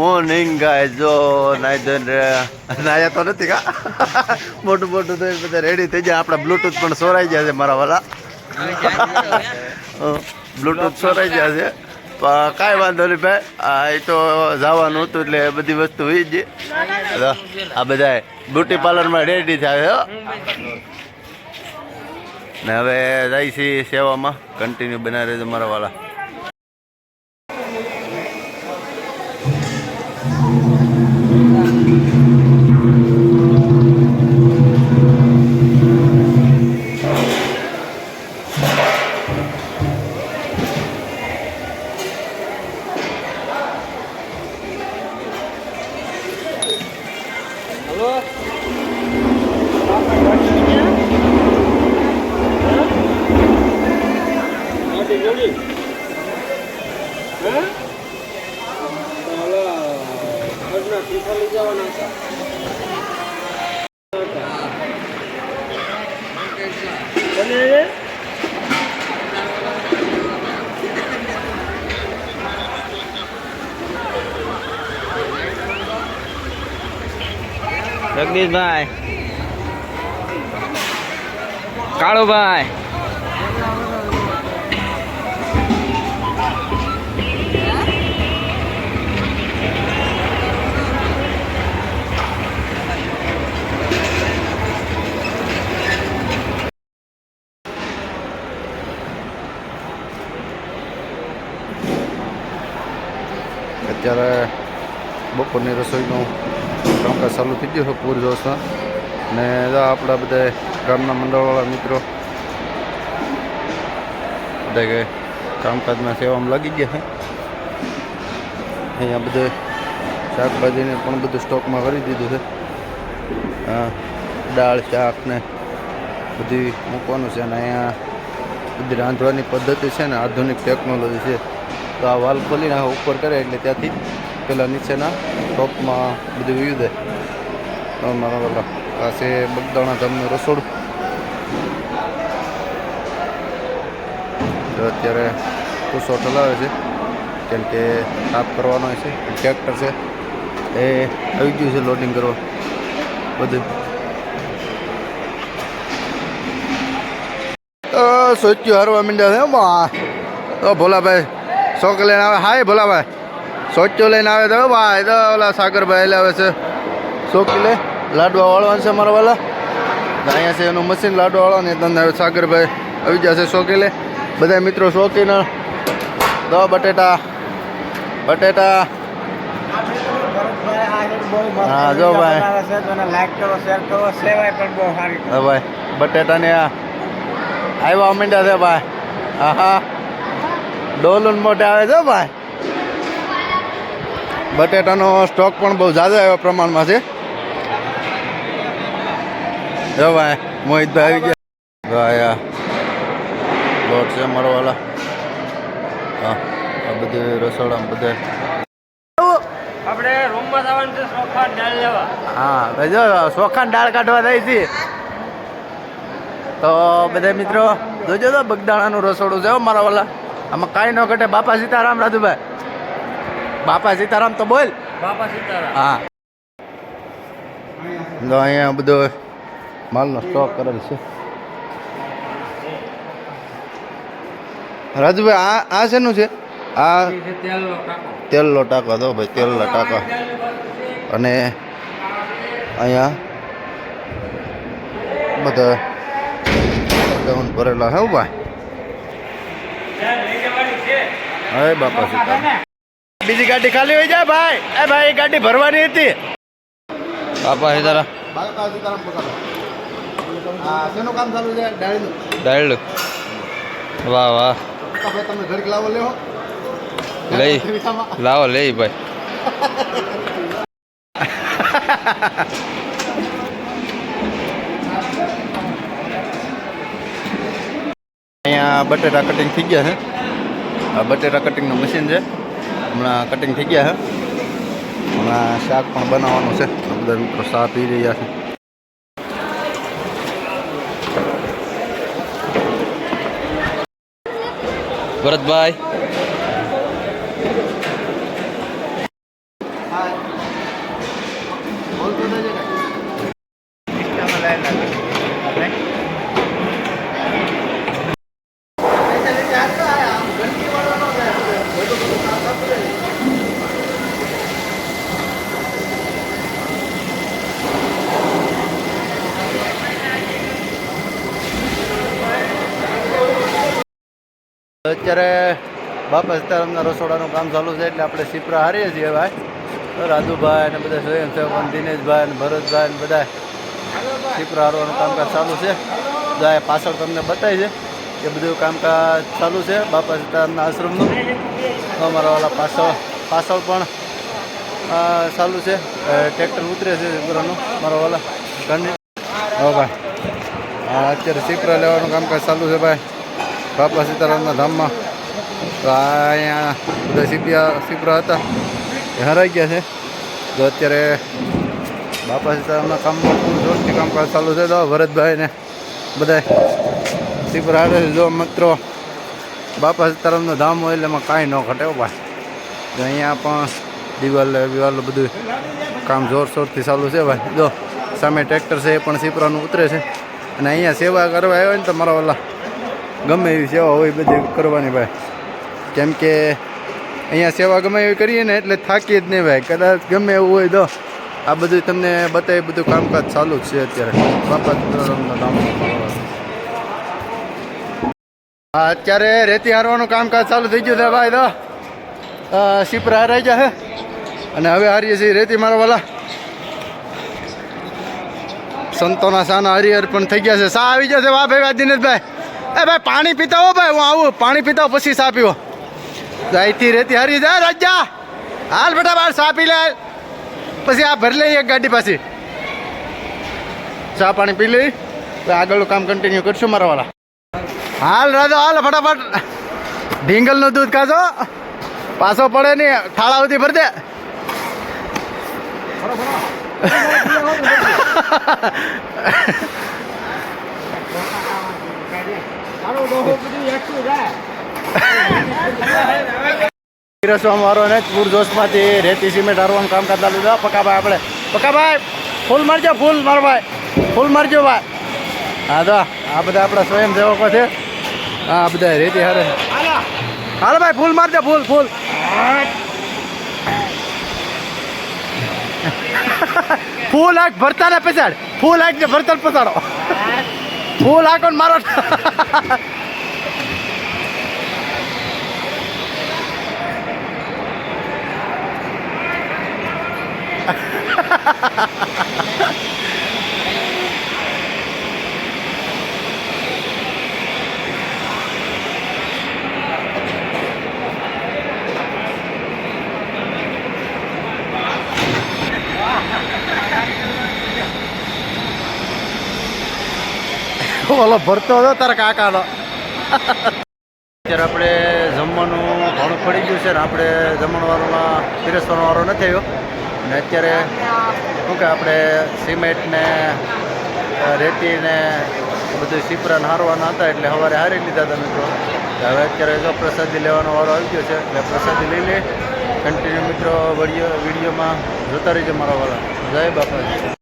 Morning ગાય જો, નાઈ નાયા તો નથી કા? મોટું મોટું તો બધા રેડી થઈ જાય આપણા બ્લૂટૂથ પણ સોરાઈ ગયા છે મારા વાલા. બ્લૂટૂથ સોરાઈ ગયા છે. પણ કાંઈ વાંધો નહીં ભાઈ. આ એ તો જવાનું હતું એટલે બધી વસ્તુ હોય જ. આ બધા બ્યુટી પાર્લરમાં રેડી થાય હો. ને હવે જાય છે સેવામાં. કન્ટિન્યુ બનાવી રહેજો મારા વાલા. Thank you. જગદીશભાઈ કાળુભાઈ અત્યારે બપોરની રસોઈનું કામકાજ ચાલુ થઈ ગયું છે, પૂર જોશમાં ને આપણા બધા ગામના મંડળવાળા મિત્રો. બધા કે કામકાજમાં સેવામાં લાગી ગયા છે. અહીંયા બધે શાકભાજીને પણ બધું સ્ટોકમાં કરી દીધું છે. દાળ, શાક ને બધી મૂકવાનું છે. અને અહીંયા બધી રાંધવાની પદ્ધતિ છે ને, આધુનિક ટેકનોલોજી છે. તો આ વાલ ખોલીને ઉપર કરે એટલે ત્યાંથી પેલા નીચેના ટોપમાં બધું તો મારા વાલા આ બગદાણા ધામનું રસોડું. અત્યારે કુસો ઠલાવે છે. કેમ કે સાફ કરવાનો છે. ટ્રેક્ટર છે. એ આવી ગયું છે લોડિંગ કરવા. બધું. સોચ્યું હરવા મીંડ્યા છે ભોલાભાઈ શોખ લઈને આવે. હાય ભોલાભાઈ. સોચ્યો લઈને આવે તો ભાઈ તો ઓલા સાગરભાઈ આવે છે શોખી લે લાડવા વાળવાનું છે મારા વાલા. અહીંયા છે એનું મશીન લાડવા વાળવાનું તમને સાગરભાઈ આવી જશે શોકી લે બધા મિત્રો શોકીના દો બટેટા. બટેટા. હા, જો ભાઈ. હા ભાઈ. બટેટાને આવ્યા મીંડા છે ભાઈ. હા હા. ડોલુન મોટે આવે છે ભાઈ. બટેટાનો સ્ટોક પણ બહુ ઝાઝા એવા પ્રમાણમાં છે જો ભાઈ મોહિતભાઈ આવી ગયા. ભાઈ લોટ છે મળવાલા વાલા. હા આ બધી રસોડામાં બધે. આપણે રૂમમાં જવાનું છે સોફા ડાલ લેવા. હા જો ચોખાની દાળ કાઢવા જાય છે. તો બધા મિત્રો જોજો તો બગદાણાનું રસોડું છે મારા વાલા. આમાં કાંઈ ન ઘટે. બાપા સીતારામ રાજુભાઈ. બાપા સીતારામ તો બોલ. બાપા સીતારામ. હા. તો અહીંયા બધો માલનો સ્ટોક કરેલ છે. રાજુભાઈ આ આ શેનું છે? આ તેલનો ટાંકો. તેલનો તો ભાઈ તેલનો ટાંકો. અને અહીંયા બધા ડાઉન ભરેલા હે ભાઈ. હવે બાપા સીતારામ. બીજી ગાડી ખાલી હોય જાય ભાઈ. એ ભાઈ ગાડી ભરવાની હતી. બાપા હે બાપા સીતારામ પધારો આ શેનું કામ ચાલુ છે? ડાળીનું. ડાયલ વાહ વાહ. ભાઈ તમે ઘડીક લાવો લેવો લઈ. લાવો લઈ ભાઈ. અહીંયા બટેટા કટિંગ થઈ ગયા છે. આ બટેટા કટિંગનું મશીન છે. હમણાં કટિંગ થઈ ગયા છે. હમણાં શાક પણ બનાવવાનું છે. બધા મિત્રો ચા પી રહ્યા છે. ભરતભાઈ. અત્યારે બાપા સીતારામના રસોડાનું કામ ચાલુ છે એટલે આપણે સિપરા હારીએ છીએ ભાઈ. રાધુભાઈ અને બધા સ્વયંસેવક દિનેશભાઈ અને ભરતભાઈ અને બધા સિપરા હારવાનું કામકાજ ચાલુ છે. બધા પાછળ તમને બતાવી છે એ બધું કામકાજ ચાલુ છે બાપા સીતારામના આશ્રમનું. અમારા વાળા પાછળ પાછળ પણ ચાલુ છે. ટ્રેક્ટર ઉતરે છે સિપરાનું મારા વાળા ઘરની. હા ભાઈ. અત્યારે સિપરા લેવાનું કામકાજ ચાલુ છે ભાઈ. બાપા સીતારામના ધામમાં તો અહીંયા બધા સીપિયા, સીપરા હતા. એ હરાઈ ગયા છે. તો અત્યારે બાપા સીતારામના કામમાં પૂરું જોરથી કામકાજ ચાલુ છે. તો ભરતભાઈને બધા સીપરા હારે જો મિત્રો, બાપા સીતારામનું ધામ હોય એટલે એમાં કાંઈ ન ઘટે ભાઈ. તો અહીંયા પણ દિવાલ વિવાલ બધું કામ જોરશોરથી ચાલુ છે ભાઈ. જો સામે ટ્રેક્ટર છે, એ પણ સીપરાનું ઉતરે છે. અને અહીંયા સેવા કરવા આવ્યો ને તો મારા ઓલા ગમે એવી સેવા હોય બધી કરવાની ભાઈ. કેમ કે અહીંયા સેવા ગમે એવી કરીએ ને એટલે થાકીએ જ નહીં ભાઈ. કદાચ ગમે એવું હોય તો આ બધું તમને બતાવી બધું કામકાજ ચાલુ જ છે અત્યારે. બાપા હા અત્યારે રેતી હારવાનું કામકાજ ચાલુ થઈ ગયું છે ભાઈ તો. શીપરા હારાઈ છે. અને હવે હારીએ છીએ રેતી મારવાલા. સંતોના સાના હરિહર પણ થઈ ગયા છે. સા આવી જશે વાહ ભાઈ દિનેશભાઈ. એ ભાઈ, પાણી પીતા હો ભાઈ, હું આવું. પાણી પીતા પછી સા પીવો. અહીંથી રેતી હારી જાય, રાજા. હાલ બેટા, બાર સા પી લે. પછી આ ભરી લઈએ ગાડી પાછી. ચા પાણી પી લઈ. આગળનું કામ કન્ટિન્યુ કરશું મારા વાળા. હાલ રાજો, હાલ, ફટાફટ. ઢીંગલનું દૂધ કાચો પાછો પડે નહીં, થાળા સુધી ભરી દે. પૂરજોશમાંથી રેતી સિમેન્ટ હારવાનું કામકાજ ચાલુ પકાભાઈ આપણે. પકાભાઈ ફૂલ મારજો, ફૂલ મારો ભાઈ ફૂલ મારજો, ભાઈ. હા, તો આ બધા આપણા સ્વયંસેવકો છે. હા બધા રેતી હારે હાલો ભાઈ, ફૂલ મારજો, ફૂલ ફૂલ. ફૂલ આંખ ભરતા ને પછાડ. ફૂલ આંખ ને ભરતા પછાડો. ફૂલ આંખો મારો. ઓલો ભરતો હતો તારા કાકાનો અત્યારે આપણે જમવાનું ઘણું પડી ગયું છે ને આપણે જમણવારોમાં પીરસવાનો વારો નથી આવ્યો ને અત્યારે શું કે આપણે સિમેન્ટ ને રેતી ને બધું સીપરા હારવાના હતા એટલે સવારે હારી લીધા હતા મિત્રો. હવે અત્યારે જો પ્રસાદી લેવાનો વારો આવી ગયો છે, એટલે પ્રસાદી લઈ લે. કન્ટિન્યુ મિત્રો વીડિયો વિડીયોમાં જોતા રહીજો મારા વાળા. જય બાપા.